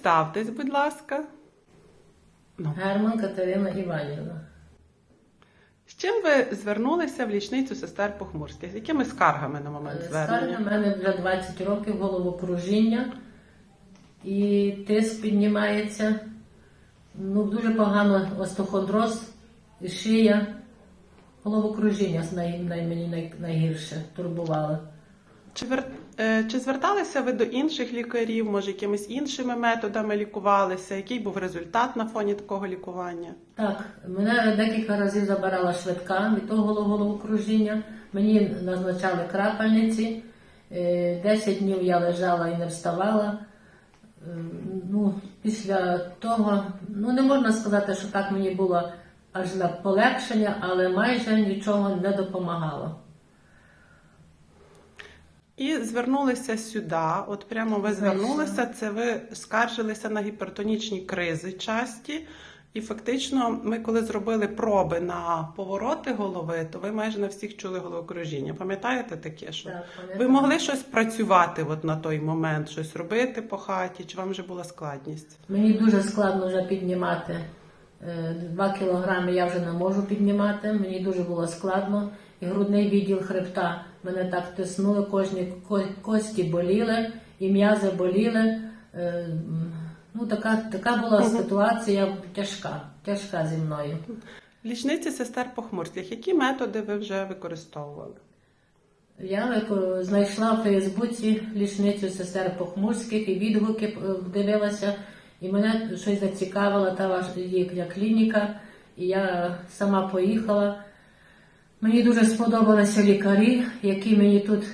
Представтесь, будь ласка. Ну. Герман Катерина Іванівна. З чим ви звернулися в лічницю сестер Похмурських? З якими скаргами на момент Скарга звернення? в мене вже 20 років головокружіння і тиск піднімається. Ну, дуже погано остеохондроз, і шия. Головокружіння мені найгірше турбувало. Чи, вер... е, чи зверталися ви до інших лікарів, може, якимись іншими методами лікувалися? Який був результат на фоні такого лікування? Так, мене декілька разів забирала швидка від того голо- головокружіння. Мені назначали крапельниці. Е, 10 днів я лежала і не вставала. Е, Ну, після того, ну не можна сказати, що так мені було аж на полегшення, але майже нічого не допомагало. І звернулися сюди. От прямо ви звернулися, це ви скаржилися на гіпертонічні кризи часті. І фактично, ми коли зробили проби на повороти голови, то ви майже на всіх чули головокружіння. Пам'ятаєте таке? Що Так, ви могли щось працювати от на той момент, щось робити по хаті, чи вам вже була складність? Мені дуже складно вже піднімати. Е, Два кілограми я вже не можу піднімати. Мені дуже було складно. І грудний відділ хребта мене так тиснуло, кожні кості боліли, і м'язи боліли. Е, Ну, така, така була ситуація тяжка, тяжка зі мною. Лічниці сестер Похмурських, які методи ви вже використовували? Я знайшла в Фейсбуці лічницю сестер Похмурських і відгуки е, дивилася, і мене щось зацікавила та ваша їхня клініка, і я сама поїхала. Мені дуже сподобалися лікарі, які мені тут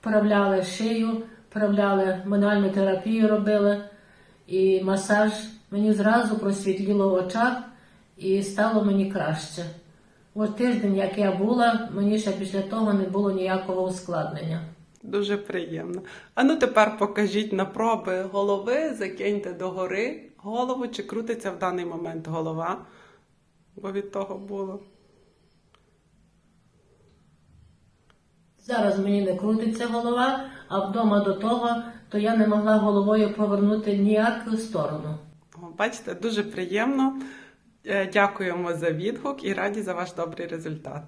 вправляли шию, вправляли мануальну терапію робили і масаж. Мені зразу просвітліло в очах і стало мені краще. От тиждень, як я була, мені ще після того не було ніякого ускладнення. Дуже приємно. А ну тепер покажіть на проби голови, закиньте догори голову, чи крутиться в даний момент голова, бо від того було. Зараз мені не крутиться голова, а вдома до того, то я не могла головою повернути ніяку сторону. Бачите, дуже приємно. Е, Дякуємо за відгук і раді за ваш добрий результат.